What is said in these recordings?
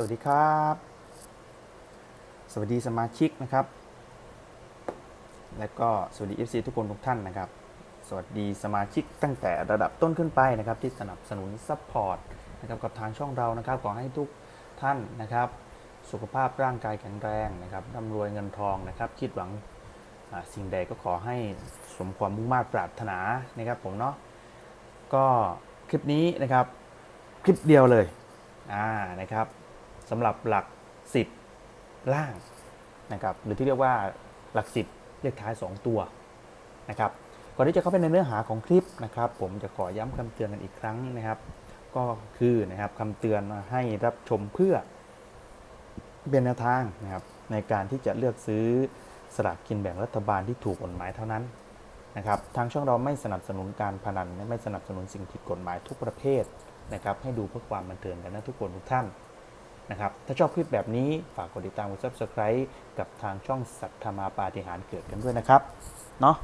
สวัสดีครับ สวัสดีสมาชิกนะครับ และก็สวัสดี FC ทุกคนทุกท่านนะครับ สวัสดีสมาชิกตั้งแต่ระดับต้นขึ้นไปนะครับที่สนับสนุนซัพพอร์ตนะครับกับทางช่องเรานะครับขอให้ทุกท่านนะครับ สุขภาพร่างกายแข็งแรงนะครับร่ำรวยเงินทองนะครับคิดหวังสิ่งใดก็ขอให้สมความมุ่งมา่ปรารถนานะครับผมเนาะก็คลิปนี้นะครับ คลิปเดียวเลยอ่านะครับ สำหรับหลักสิบล่างนะครับหรือที่เรียกว่าหลักสิบเลขท้าย 2 ตัวนะครับก่อนที่จะเข้าไปในเนื้อหาของคลิปนะครับ ผมจะขอย้ำคำเตือนกันอีกครั้งนะครับ ก็คือนะครับคำเตือนให้รับชมเพื่อเป็นแนวทางนะครับในการที่จะเลือกซื้อสลากกินแบ่งรัฐบาลที่ถูกกฎหมายเท่านั้นนะครับทางช่องเราไม่สนับสนุนการพนันไม่สนับสนุนสิ่งผิดกฎหมายทุกประเภทนะครับให้ดูเพื่อความบันเทิงกันนะทุกคนทุกท่าน นะครับ ถ้าชอบคลิปแบบนี้ฝากกดติดตามกด subscribe กับทางช่องสัตธรมาปาฏิหารเกิดกันด้วยนะครับ เนาะ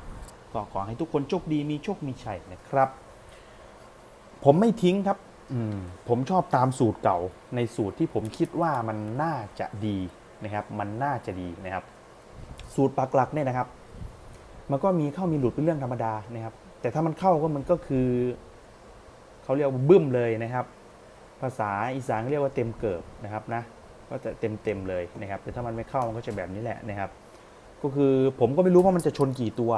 ก็ขอให้ทุกคนโชคดีมีโชคมีชัยนะครับ ผมไม่ทิ้งครับมผมชอบตามสูตรเก่าในสูตรที่ผมคิดว่ามันน่าจะดีนะครับ มันน่าจะดีนะครับ สูตรปักหลักเนี่ยนะครับ มันก็มีเข้ามีหลุดเป็นเรื่องธรรมดานะครับ แต่ถ้ามันเข้าก็มันก็คือเขาเรียกว่าบึ้มเลยนะครับ ภาษาอีสานเรียกว่าเต็มเกิบนะครับนะก็จะเต็มเต็มๆเลยนะครับแต่ถ้ามันไม่เข้ามันก็จะแบบนี้แหละนะครับ ก็คือผมก็ไม่รู้ว่ามันจะชนกี่ตัว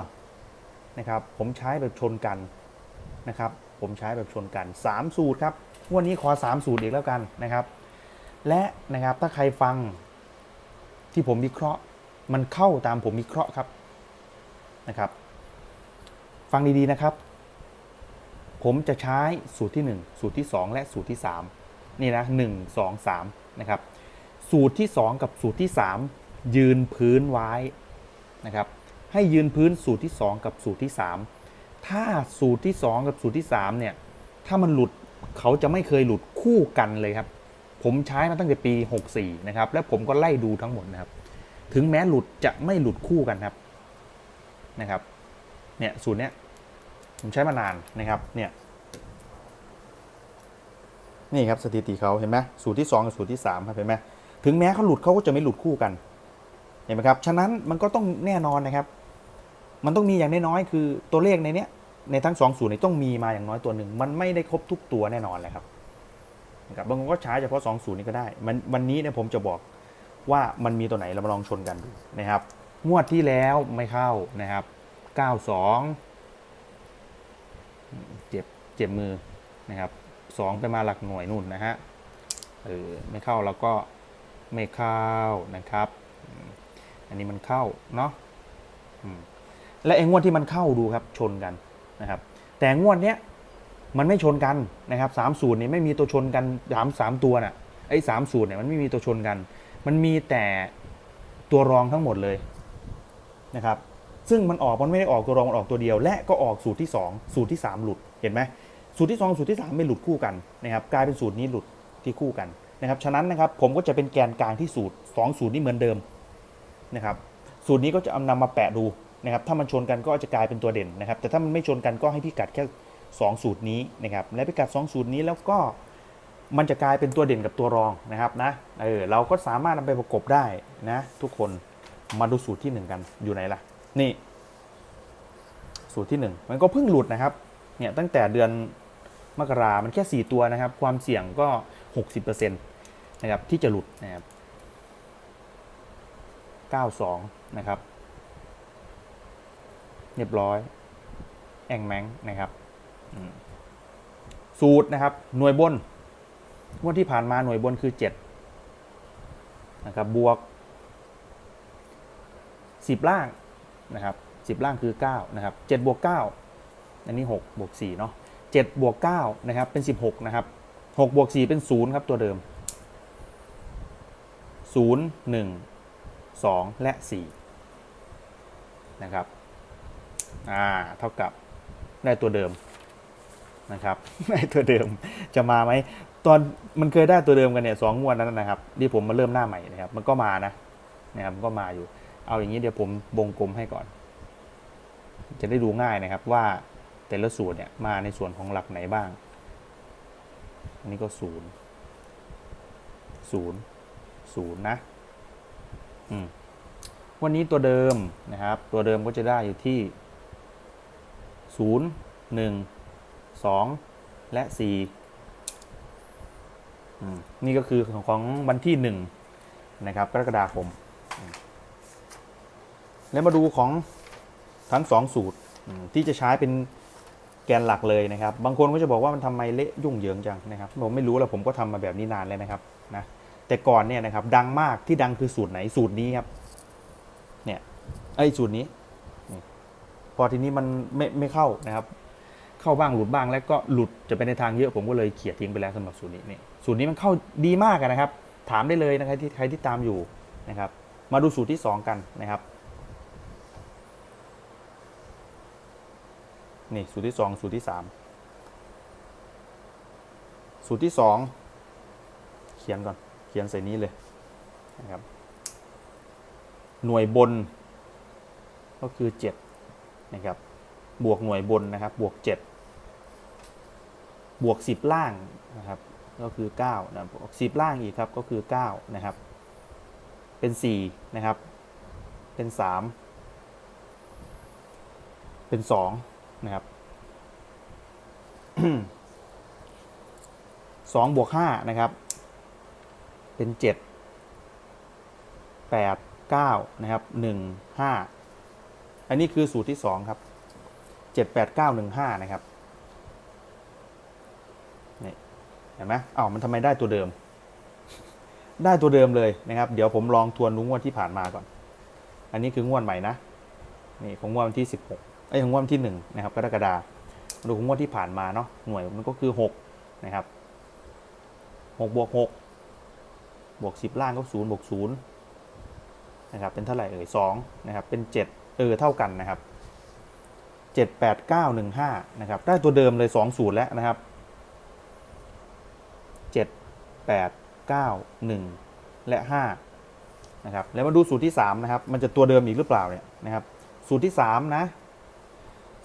นะครับ ผมใช้แบบชนกันนะครับ ผมใช้แบบชนกัน 3 สูตรครับวันนี้ขอ 3 สูตรอีกแล้วกันนะครับ และนะครับถ้าใครฟังที่ผมวิเคราะห์มันเข้าตามผมวิเคราะห์ครับนะครับ ฟังดีๆนะครับ ผมจะใช้สูตรที่ 1 สูตรที่ 2 และสูตรที่ 3 นี่นะ1 2 3นะครับ สูตรที่ 2 กับสูตรที่ 3 ยืนพื้นไว้นะครับ ให้ยืนพื้นสูตรที่ 2 กับสูตรที่ 3 ถ้าสูตรที่ 2 กับสูตรที่3เนี่ย ถ้ามันหลุดเขาจะไม่เคยหลุดคู่กันเลยครับ ผมใช้มาตั้งแต่ปี 64 นะครับ และผมก็ไล่ดูทั้งหมดนะครับ ถึงแม้หลุดจะไม่หลุดคู่กันครับ นะครับ เนี่ยสูตรเนี้ยผมใช้มานานนะครับ เนี่ย นี่ครับสถิติเขาเห็นไหมสูตรที่ 2 กับสูตรที่3ครับเห็นไหมถึงแม้เขาหลุดเขาก็จะไม่หลุดคู่กันเห็นไหมครับฉะนั้นมันก็ต้องแน่นอนนะครับ มันต้องมีอย่างน้อยๆคือตัวเลขในเนี้ยในทั้งสองสูตรนี้ต้องมีมาอย่างน้อยตัวหนึ่งมันไม่ได้ครบทุกตัวแน่นอนเลยครับนะครับบางคนก็ใช้เฉพาะสองสูตรนี้ก็ได้มันวันนี้เนี่ยผมจะบอกว่ามันมีตัวไหนเรามาลองชนกันดูนะครับ งวดที่แล้วไม่เข้านะครับ 92 เจ็บเจ็บมือนะครับ สองไปมาหลักหน่วยนู่นนะฮะ เออไม่เข้าแล้วก็ไม่เข้านะครับ อันนี้มันเข้าเนาะและไอ้งวดที่มันเข้าดูครับชนกันนะครับ แต่งวดเนี้ยมันไม่ชนกันนะครับสามสูตรนี่ไม่มีตัวชนกันสามสามตัวน่ะไอ้สามสูตรเนี่ยมันไม่มีตัวชนกัน มันมีแต่ตัวรองทั้งหมดเลยนะครับซึ่งมันออกมันไม่ได้ออกตัวรองมันออกตัวเดียว และก็ออกสูตรที่ 2 สูตรที่ 3 หลุดเห็นไหม สูตรที่ 2 สูตรที่ 3 ไม่หลุดคู่กันนะครับกลายเป็นสูตรนี้หลุดที่คู่กันนะครับฉะนั้นนะครับผมก็จะเป็นแกนกลางที่สูตร 2 สูตรนี้เหมือนเดิมนะครับสูตรนี้ก็จะเอานำมาแปะดูนะครับถ้ามันชนกันก็จะกลายเป็นตัวเด่นนะครับ แต่ถ้ามันไม่ชนกันก็ให้พิกัดแค่ 2 สูตรนี้นะครับและพิกัด 2 สูตรนี้แล้วก็มันจะกลายเป็นตัวเด่นกับตัวรองนะครับนะเออเราก็สามารถนำไปประกบได้นะทุกคนมาดูสูตรที่หนึ่งกันอยู่ไหนล่ะนี่ สูตรที่ 1 มันก็เพิ่งหลุดนะครับเนี่ยตั้งแต่เดือน มกรามันแค่ 4 ตัวนะครับ ความเสี่ยงก็ 60%นะครับที่จะหลุดนะครับ92 นะครับ เรียบร้อย แองแมงนะครับสูตรนะครับ หน่วยบนงวดที่ผ่านมาหน่วยบนคือ 7 นะครับ บวก 10 ล่างนะครับ 10 ล่างคือ 9 นะครับ 7 บวก 9 อันนี้ 6 บวก 4 เนาะ 7บวก9นะครับเป็น 16 นะครับ6บวก4เป็น 0 ครับ ตัวเดิม 0 1 2 และ 4 นะครับอ่าเท่ากับได้ตัวเดิมนะครับได้ตัวเดิมจะมาไหมตอนมันเคยได้ตัวเดิมกันเนี่ยสองงวดนั้นนะครับที่ผมมาเริ่มหน้าใหม่นะครับ มันก็มานะนะครับมันก็มาอยู่ เอาอย่างนี้เดี๋ยวผมวงกลมให้ก่อน จะได้ดูง่ายนะครับว่า แต่ละสูตรเนี่ยมาในส่วนของหลักไหนบ้าง อันนี้ก็ศูนย์ศูนย์ศูนย์นะอืมวันนี้ตัวเดิมนะครับ ตัวเดิมก็จะได้อยู่ที่ศูนย์หนึ่งสองและสี่อืมนี่ก็คือของของวันที่หนึ่งนะครับกรกฎาคม แล้วมาดูของทั้งสองสูตรที่จะใช้เป็น แกนหลักเลยนะครับ บางคนก็จะบอกว่ามันทำไมเละยุ่งเหยิงจังนะครับ ผมไม่รู้แล้วผมก็ทำมาแบบนี้นานแล้วนะครับนะ แต่ก่อนเนี่ยนะครับดังมากที่ดังคือสูตรไหนสูตรนี้ครับ เนี่ยไอ้สูตรนี้ พอทีนี้มันไม่ไม่เข้านะครับ เข้าบ้างหลุดบ้างแล้วก็หลุดจะไปในทางเยอะผมก็เลยเขี่ยทิ้งไปแล้วสำหรับสูตรนี้นี่สูตรนี้มันเข้าดีมากนะครับ ถามได้เลยนะครับที่ใครที่ตามอยู่นะครับ มาดูสูตรที่สองกันนะครับ นี่สูตรที่สองสูตรที่สามสูตรที่สองเขียนก่อน เขียนใส่นี้เลยนะครับ หน่วยบนก็คือเจ็ดนะครับ บวกหน่วยบนนะครับ บวกเจ็ดบวกสิบล่างนะครับ ก็คือเก้านะบวกสิบล่างอีกครับก็คือเก้านะครับ เป็นสี่นะครับ เป็นสามเป็นสอง นะครับสองบวกห้านะครับ เป็นเจ็ดแปดเก้านะครับหนึ่งห้าอันนี้คือสูตรที่สองครับเจ็ดแปดเก้าหนึ่งห้านะครับนี่เห็นไหมอ้าวมันทำไมได้ตัวเดิม ได้ตัวเดิมเลยนะครับ เดี๋ยวผมลองทวนนุ้งวดที่ผ่านมาก่อน อันนี้คืองวดใหม่นะ นี่ของงวดวันที่สิบหก ไอ้ของงวดที่หนึ่งนะครับกรกฎาคมดูของงวดที่ผ่านมาเนาะหน่วยมันก็คือหกนะครับหกบวกหกบวกสิบล่างก็ศูนย์บวกศูนย์นะครับเป็นเท่าไหร่เอ่ยสองนะครับเป็นเจ็ดเออเท่ากันนะครับเจ็ดแปดเก้าหนึ่งห้านะครับได้ตัวเดิมเลยสองศูนย์แล้วนะครับเจ็ดแปดเก้าหนึ่งและห้านะครับ แล้วมาดูสูตรที่สามนะครับ มันจะตัวเดิมอีกหรือเปล่าเนี่ยนะครับ สูตรที่สามนะ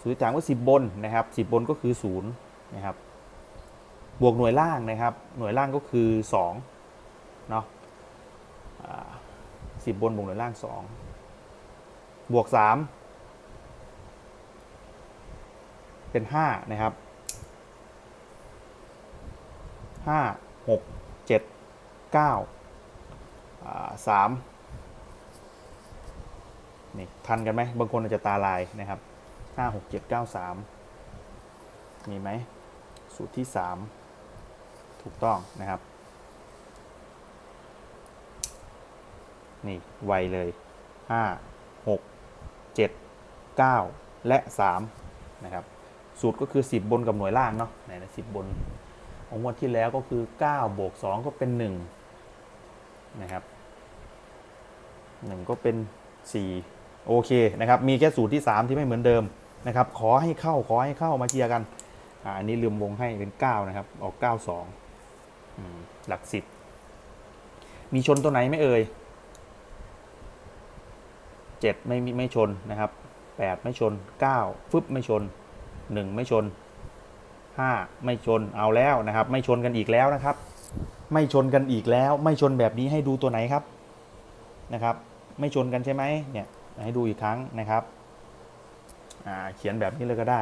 สูตรที่ามก็สิบบนนะครับสิบบนก็คือศูนย์นะครับบวกหน่วยล่างนะครับ หน่วยล่างก็คือสองเนาะสิบบนบวกหน่วยล่างสองบวกสามเป็นห้านะครับห้าหกเจ็ดเก้าสามนี่ทันกันไหมบางคนอาจจะตาลายนะครับ ห้าหกเจ็ดเก้าสามมีไหมสูตรที่สามถูกต้องนะครับ นี่ ไวเลย5 6 7 9และ3นะครับ สูตรก็คือ 10 บนกับหน่วยล่างเนาะไหนนะ10บนของงวดที่แล้วก็คือ9บวก2ก็เป็น 1 นะครับ 1 ก็เป็น 4 โอเคนะครับ มีแค่สูตรที่ 3 ที่ไม่เหมือนเดิม นะครับ ขอให้เข้าขอให้เข้ามาเคลียร์กันอ่าอันนี้ลืมวงให้เป็น9นะครับ ออก 92อืมหลัก 10 มีชนตัวไหนไม่เอ่ยเจ็ดไม่ไม่ชนนะครับแปดไม่ชนเก้าฟึบไม่ชนหนึ่งไม่ชนห้าไม่ชนเอาแล้วนะครับ ไม่ชนกันอีกแล้วนะครับ ไม่ชนกันอีกแล้ว ไม่ชนแบบนี้ให้ดูตัวไหนครับนะครับ ไม่ชนกันใช่ไหมเนี่ยให้ดูอีกครั้งนะครับ เขียนแบบนี้เลยก็ได้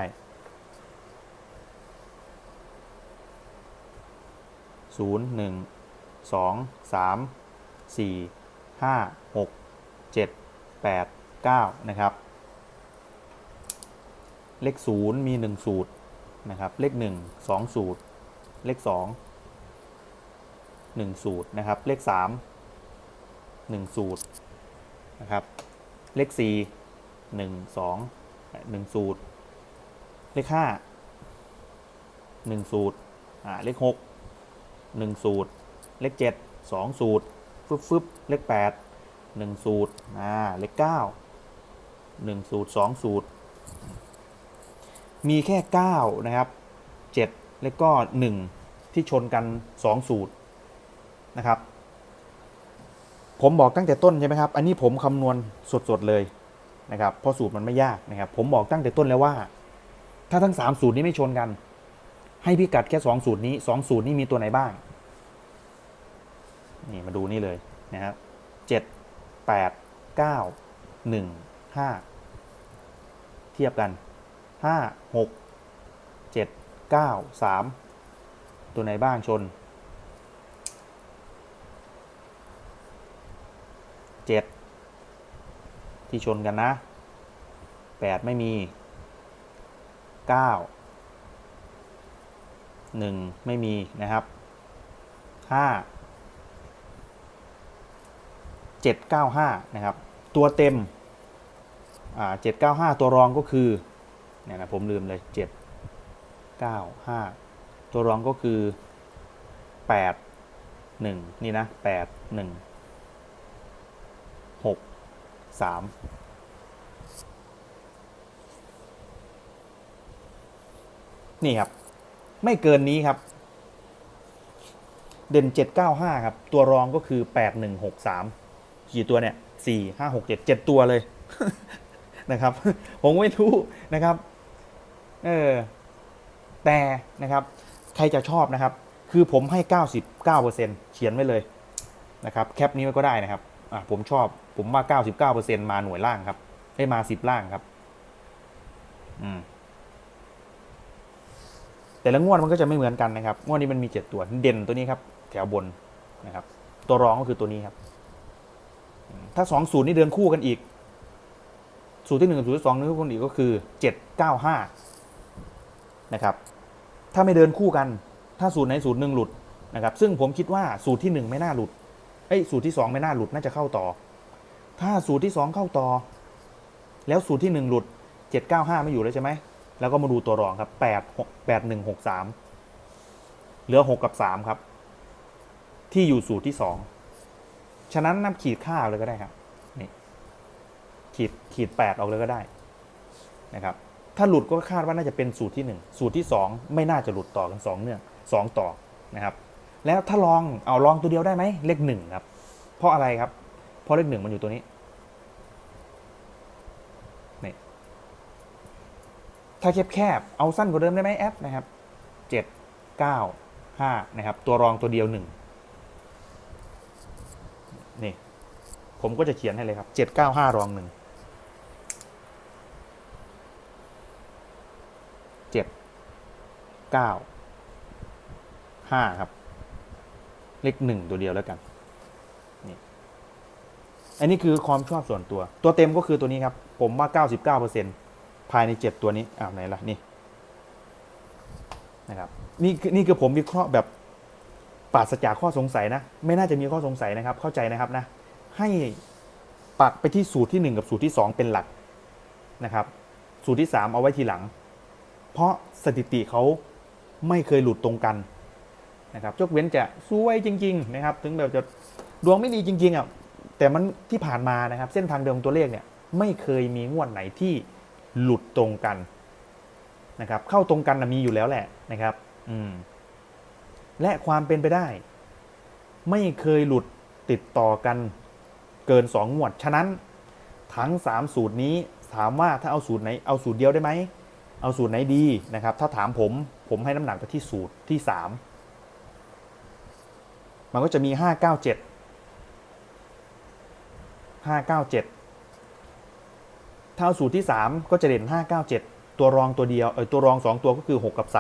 ศูนย์หนึ่งสองสามสี่ห้าหกเจ็ด8 9นะครับ เลข0มี1สูตรนะครับ เลข1 2สูตร เลข2 1สูตรนะครับ เลข3 1สูตรนะครับ เลข4 1 2 1สู หนึ่งสูตร เลข5 1สูตรอ่าเลข6 1สูตร เลข7 2สูตรฟึบฟึบเลข8หนึ่งสูตรอ่าเลขเก้าหนึ่งสูตรสองสูตร มีแค่เก้านะครับเจ็ดแล้วก็หนึ่งที่ชนกันสองสูตรนะครับ ผมบอกตั้งแต่ต้นใช่ไหมครับ อันนี้ผมคำนวณสดๆเลย นะครับเพราะสูตรมันไม่ยากนะครับผมบอกตั้งแต่ต้นแล้วว่า ถ้าทั้งสามสูตรนี้ไม่ชนกัน ให้พิกัดแค่สองสูตรนี้สองสูตรนี้มีตัวไหนบ้าง นี่มาดูนี่เลยนะครับเจ็ดแปดเก้าหนึ่งห้าเทียบกันห้าหกเจ็ดเก้าสามตัวไหนบ้างชนเจ็ด ที่ชนกันนะแปดไม่มีเก้าหนึ่งไม่มีนะครับห้า795 นะครับ ตัวเต็มอ่า795 ตัวรองก็คือเนี่ยนะผมลืมเลย 795 ตัวรองก็คือ 8 1 นี่นะ 8 1 6 3นี่ครับ ไม่เกินนี้ครับ เด่น 795 ครับ ตัวรองก็คือ 8163 กี่ตัวเนี่ย 4 5 6 7 7 ตัวเลยนะครับ ผมไม่รู้นะครับ เออ แต่นะครับ ใครจะชอบนะครับ คือผมให้ 99%เขียนไว้เลยนะครับ แคปนี้ไว้ก็ได้นะครับ อะผมชอบผมว่า 99%มาหน่วยล่างครับได้มา 10 ล่างครับ อืม แต่ละงวดมันก็จะไม่เหมือนกันนะครับ งวดนี้มันมี 7 ตัวเด่นตัวนี้ครับ แถวบนนะครับ ตัวรองก็คือตัวนี้ครับ ถ้าสองสูตรนี่เดินคู่กันอีก สูตรที่หนึ่งกับสูตรที่สองนี่คู่กันอีกก็คือเจ็ดเก้าห้านะครับ ถ้าไม่เดินคู่กัน ถ้าสูตรไหนสูตรหนึ่งหลุดนะครับ ซึ่งผมคิดว่าสูตรที่หนึ่งไม่น่าหลุด เอ้ยสูตรที่สองไม่น่าหลุดน่าจะเข้าต่อ ถ้าสูตรที่สองเข้าต่อ แล้วสูตรที่หนึ่งหลุดเจ็ดเก้าห้าไม่อยู่แล้วใช่ไหมแล้วก็มาดูตัวรองครับแปดหกแปดหนึ่งหกสามเหลือหกกับสามครับ ที่อยู่สูตรที่สองฉะนั้นนับขีดค่าเอาเลยก็ได้ครับนี่ขีดขีดแปดออกเลยก็ได้นะครับ ถ้าหลุดก็คาดว่าน่าจะเป็นสูตรที่หนึ่งสูตรที่สองไม่น่าจะหลุดต่อกันสองเนื่องสองต่อนะครับ แล้วถ้าลองเอาลองตัวเดียวได้ไหมเลขหนึ่งครับ เพราะอะไรครับ เพราะเลขหนึ่งมันอยู่ตัวนี้นี่ถ้าแคบๆเอาสั้นกว่าเดิมได้ไหมแอปนะครับเจ็ดเก้าห้านะครับ ตัวรองตัวเดียวหนึ่งนี่ ผมก็จะเขียนให้เลยครับเจ็ดเก้าห้ารองหนึ่งเจ็ดเก้าห้าครับ เลขหนึ่งตัวเดียวแล้วกันนี่อันนี้คือความชอบส่วนตัว ตัวเต็มก็คือตัวนี้ครับ ผมว่าเก้าสิบเก้าเปอร์เซ็นภายในเจ็ดตัวนี้อ้าวไหนล่ะนี่นะครับนี่นี่คือผมวิเคราะห์แบบปราศจากข้อสงสัยนะ ไม่น่าจะมีข้อสงสัยนะครับ เข้าใจนะครับนะ ให้ปักไปที่สูตรที่ 1 กับสูตรที่ 2 เป็นหลักนะครับ สูตรที่ 3 เอาไว้ทีหลัง เพราะสถิติเขาไม่เคยหลุดตรงกัน นะครับยกเว้นจะซวยจริงๆนะครับถึงแบบจะดวงไม่ดีจริงๆอะแต่มันที่ผ่านมานะครับเส้นทางเดิมตัวเลขเนี่ยไม่เคยมีงวดไหนที่หลุดตรงกันนะครับเข้าตรงกันมีอยู่แล้วแหละนะครับอืมและความเป็นไปได้ ไม่เคยหลุดติดต่อกันเกิน 2 งวด ฉะนั้นทั้ง 3 สูตรนี้ถามว่าถ้าเอาสูตรไหนเอาสูตรเดียวได้ไหม เอาสูตรไหนดีนะครับ ถ้าถามผมผมให้น้ำหนักไปที่สูตรที่ 3 มันก็จะมี597 597ถ้าเอาสูตรที่3ก็จะเด่น597ตัวรองตัวเดียวเออตัวรอง2ตัวก็คือ6กับ3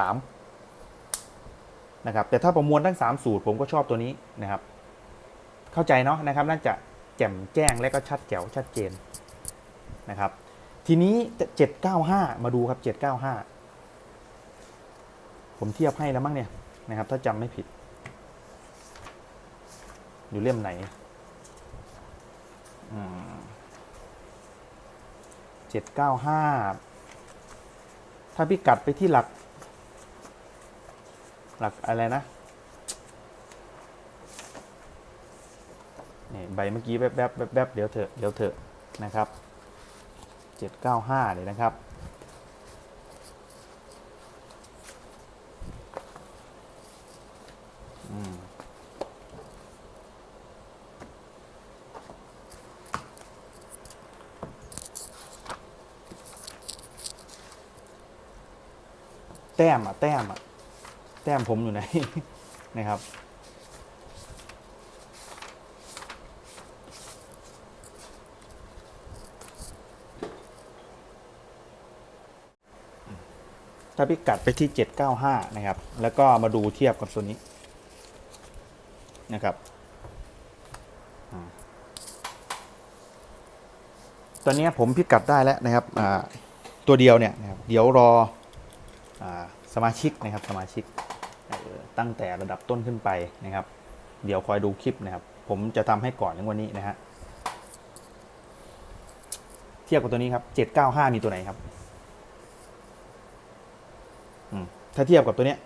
นะครับแต่ถ้าประมวลทั้ง3สูตรผมก็ชอบตัวนี้นะครับ เข้าใจเนาะนะครับน่าจะแจ่มแจ้งและก็ชัดแจ๋วชัดเจนนะครับทีนี้ 795 มาดูครับ 795 ผมเทียบให้แล้วมั้งเนี่ยนะครับ ถ้าจำไม่ผิด อยู่เล่มไหนเจ็ดเก้าห้าถ้าพี่กัดไปที่หลัก หลักอะไรนะนี่ใบเมื่อกี้แวบๆแวบๆเดี๋ยวเถอะเดี๋ยวเถอะนะครับ 795 เลยนะครับ แต้มอะแต้มอะแต้มผมอยู่ไหนนะครับ ถ้าพิกัดไปที่ 795 นะครับ แล้วก็มาดูเทียบกับตัวนี้นะครับตอนนี้ผมพิกัดได้แล้วนะครับตัวเดียวเนี่ยเดี๋ยวรอ สมาชิกนะครับสมาชิกตั้งแต่ระดับต้นขึ้นไปนะครับ เดี๋ยวคอยดูคลิปนะครับ ผมจะทำให้ก่อนในวันนี้นะฮะเทียบกับตัวนี้ครับ795มีตัวไหนครับถ้าเทียบกับตัวเนี้ย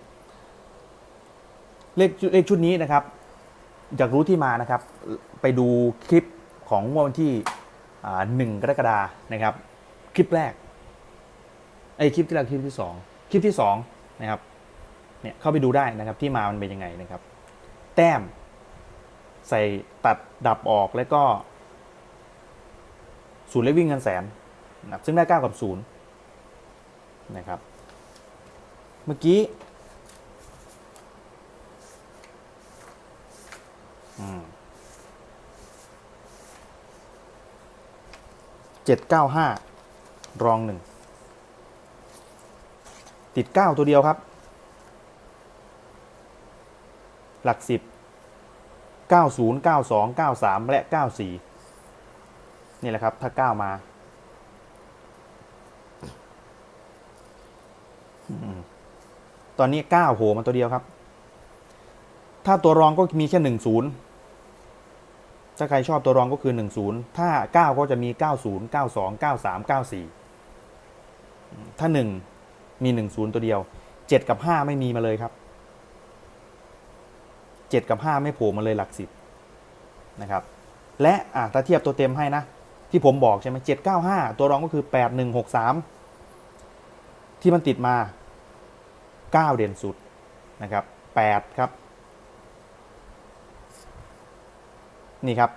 เลขเลขชุดนี้นะครับอยากรู้ที่มานะครับ ไปดูคลิปของงวดวันที่หนึ่งกรกฎานะครับ คลิปแรกไอยคลิปที่แรกคลิปที่สอง ลิปที่สองนะครับเนี่ยเข้าไปดูได้นะครับที่มามันเป็นยังไงนะครับ แต้ม ใส่ตัดดับออกแล้วก็ศูนย์เลขวิ่งเงินแสนนะครับซึ่งได้เก้ากับศูนย์นะครับเมื่อกี้เจ็ดเก้าห้ารองหนึ่ง ติดเก้าตัวเดียวครับ หลักสิบเก้าศูนย์เก้าสองเก้าสามและเก้าสี่นี่แหละครับ ถ้าเก้ามาตอนนี้เก้าโผล่มาตัวเดียวครับ ถ้าตัวรองก็มีแค่หนึ่งศูนย์ถ้าใครชอบตัวรองก็คือหนึ่งศูนย์ถ้าเก้าก็จะมีเก้าศูนย์เก้าสองเก้าสามเก้าสี่ถ้าหนึ่ง มีหนึ่งศูนย์ตัวเดียวเจ็ดกับห้าไม่มีมาเลยครับเจ็ดกับห้าไม่โผล่มาเลยหลักสิบนะครับ และอะถ้าเทียบตัวเต็มให้นะ ที่ผมบอกใช่ไหมเจ็ดเก้าห้าตัวรองก็คือแปดหนึ่งหกสามที่มันติดมา9เด่นสุดนะครับ8ครับ นี่ครับ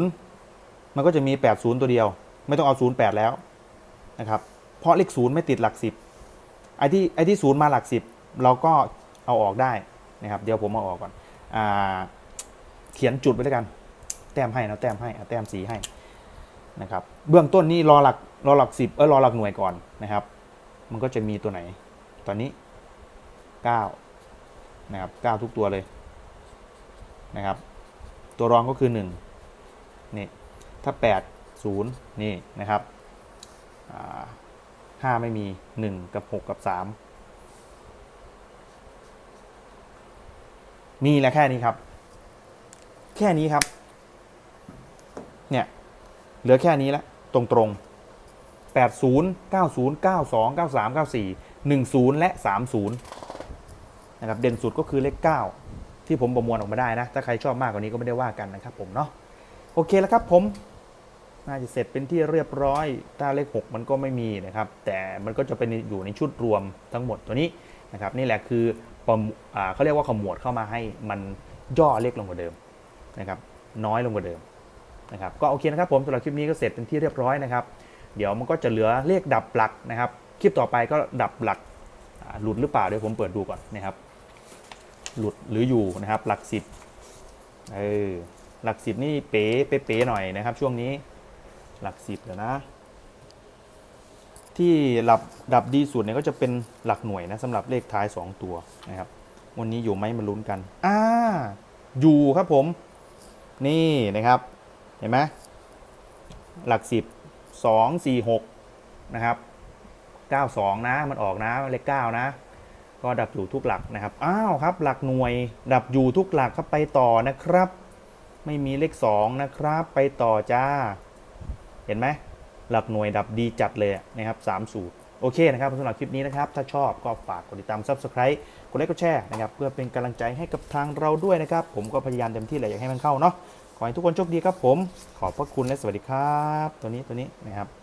80มันก็จะมี80ตัวเดียว ไม่ต้องเอา08แล้วนะครับ เพราะเลข0ไม่ติดหลัก10ไอ้ที่ไอ้ที่0มาหลัก10เราก็เอาออกได้นะครับเดี๋ยวผมเอาออกก่อนอ่าเขียนจุดไว้ด้วยกัน แต้มให้นะแต้มให้อะแต้มสีให้นะครับเบื้องต้นนี่รอหลักรอหลัก10เออรอหลักหน่วยก่อนนะครับ มันก็จะมีตัวไหน ตอนนี้9นะครับ9ทุกตัวเลยนะครับ ตัวรองก็คือ1นี่ถ้า8 0นี่นะครับ ห้าไม่มี1กับ6กับ3มีแล้วแค่นี้ครับ แค่นี้ครับ เนี่ย เหลือแค่นี้แล้วตรงๆ80 90 92 93 94 10และ30นย์นะครับ เด่นสุดก็คือเลข9ที่ผมประมวลออกมาได้นะ ถ้าใครชอบมากกว่านี้ก็ไม่ได้ว่ากันนะครับผมเนาะ โอเคแล้วครับผม น่าจะเสร็จเป็นที่เรียบร้อย ถ้าเลข 6 มันก็ไม่มีนะครับ แต่มันก็จะเป็นอยู่ในชุดรวมทั้งหมดตัวนี้นะครับ นี่แหละคืออเขาเรียกว่าขมวดเข้ามาให้มันย่อเลขลงกว่าเดิมนะครับ น้อยลงกว่าเดิมนะครับ ก็โอเคนะครับผมสำหรับคลิปนี้ก็เสร็จเป็นที่เรียบร้อยนะครับ เดี๋ยวมันก็จะเหลือเลขดับหลักนะครับ คลิปต่อไปก็ดับหลักหลุดหรือเปล่าเดี๋ยวผมเปิดดูก่อนนะครับ หลุดหรืออยู่นะครับ หลักสิบเออหลักสิบนี่เป๋เป๊ะหน่อยนะครับ ช่วงนี้ หลักสิบเดี๋ยวนะ ที่หลับดับดีสุดเนี่ยก็จะเป็นหลักหน่วยนะสำหรับเลขท้าย 2 ตัวนะครับ วันนี้อยู่ไหมมาลุ้นกัน อ่า อยู่ครับผม นี่นะครับ เห็นไหมหลักสิบสองสี่หกนะครับเก้าสองนะ มันออกนะเลขเก้านะ ก็ดับอยู่ทุกหลักนะครับ อ้าวครับ หลักหน่วย ดับอยู่ทุกหลักครับไปต่อนะครับ ไม่มีเลขสองนะครับ ไปต่อจ้า เห็นไหมหลักหน่วยดับดีจัดเลยนะครับสามสูตรโอเคนะครับสำหรับคลิปนี้นะครับ ถ้าชอบก็ฝากกดติดตาม Subscribe กดไลค์กดแชร์นะครับ เพื่อเป็นกำลังใจให้กับทางเราด้วยนะครับ ผมก็พยายามเต็มที่เลยอยากให้มันเข้าเนาะขอให้ทุกคนโชคดีครับผม ขอบพระคุณและสวัสดีครับ ตัวนี้ตัวนี้นะครับ